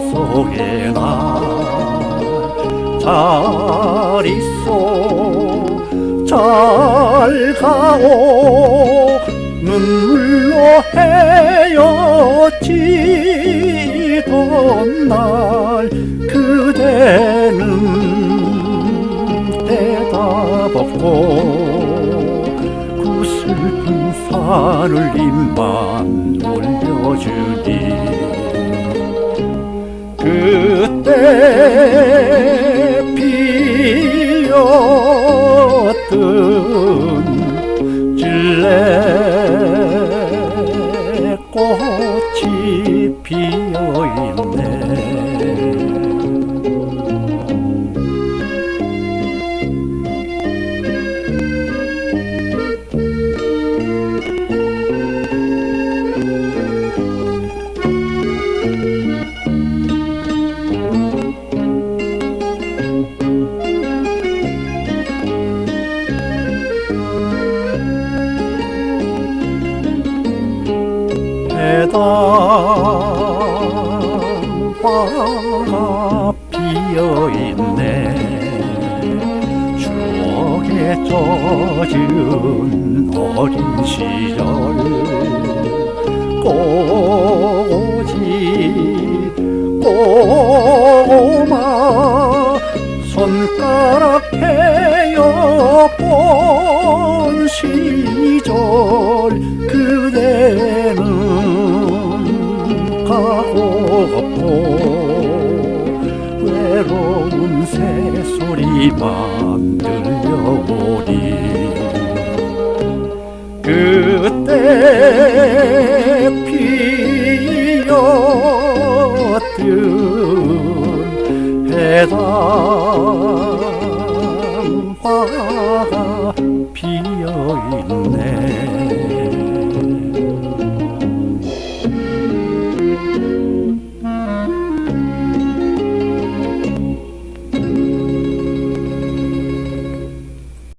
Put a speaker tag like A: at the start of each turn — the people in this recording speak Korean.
A: 꿈속에 나잘 있어 잘 가오 눈물로 헤어지던 날 그대는 대답 없고 그 슬픈 산울림만 울려주니 그때 피었던 질레꽃이 피어있네 해당화가 피어있네. 추억에 젖은 어린 시절 꼬 없고 외로운 새소리만 들려오니 그때 피었던 해당화가 피어있네